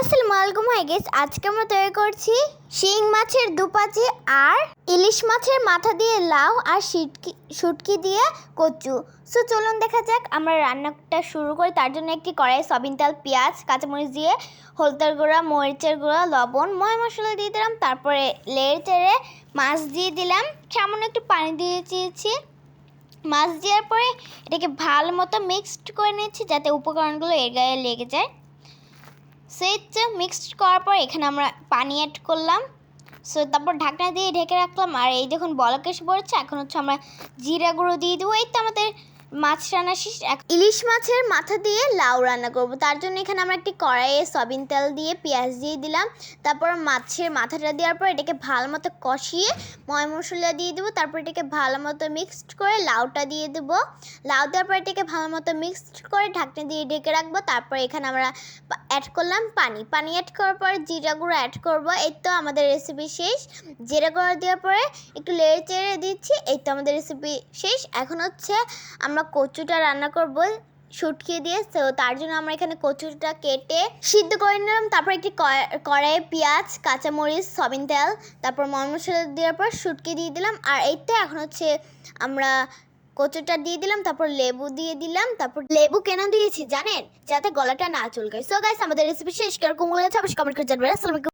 আসসালামু আলাইকুম high guess আজকে আমরা তৈরি করছি শিং মাছের দুপাচি আর ইলিশ মাছের মাথা দিয়ে লাউ আর শুটকি শুটকি দিয়ে কচু। সো চলুন দেখা যাক, আমরা রান্নাটা শুরু করি। তার জন্য একটি কড়াই সবিন তেল, পেঁয়াজ, কাঁচামরিচ দিয়ে হলদের গুঁড়া, মরিচের গুঁড়া, লবণ ময় মশলা দিয়ে দিলাম। তারপরে লেড়ে চেড়ে মাছ দিয়ে দিলাম। সামান্য একটু পানি দিয়ে দিয়েছি। মাছ দেওয়ার পরে এটাকে ভালো মতো মিক্সড করে নিচ্ছি যাতে উপকরণগুলো এর গায়ে লেগে যায়। সেই মিক্সড করার পর এখানে আমরা পানি অ্যাড করলাম। সো তারপর ঢাকনা দিয়ে ঢেকে রাখলাম। আর এই দেখুন বলক এসে পড়েছে। এখন হচ্ছে আমরা জিরা গুঁড়ো দিয়ে দেবো। এই তো আমাদের মাছ রান্না শেষ ইলিশ মাছের মাথা দিয়ে লাউ রান্না করব। তার জন্য এখানে আমরা একটি কড়াইয়ে সবিন তেল দিয়ে পেঁয়াজ দিয়ে দিলাম। তারপর মাছের মাথাটা দেওয়ার পর এটাকে ভালো মতো কষিয়ে ময় মশলা দিয়ে দেবো। তারপর এটাকে ভালো মতো মিক্সড করে লাউটা দিয়ে দেবো। লাউ দেওয়ার পর এটাকে ভালো মতো মিক্সড করে ঢাকনা দিয়ে ঢেকে রাখব। তারপর এখানে আমরা অ্যাড করলাম পানি। পানি অ্যাড করার পর জিরা গুঁড়ো অ্যাড করব। এই তো আমাদের রেসিপি শেষ। জিরা গুঁড়ো দেওয়ার পরে একটু লেড়ে চেড়ে দিচ্ছি। এই তো আমাদের রেসিপি শেষ। এখন হচ্ছে আমরা কচুটা রান্না করব, শুটকি দিয়ে। তো তার জন্য আমরা এখানে কচুটা কেটে সিদ্ধ করে নিলাম। তারপর একটি কড়া- কড়াইয়ে পেঁয়াজ, কাঁচামরিচ সবিন তেল, তারপর মশলা দেওয়ার পর শুটকি দিয়ে দিলাম। আর এই তো এখন হচ্ছে আমরা কচুটা দিয়ে দিলাম, তারপর লেবু দিয়ে দিলাম, তারপর লেবু কেন দিয়েছি জানেন? যাতে গলাটা না চুলকায়। সো গাইস আমাদের রেসিপি শেষ করে কোন কমেন্ট করে জানবেন। আসসালামু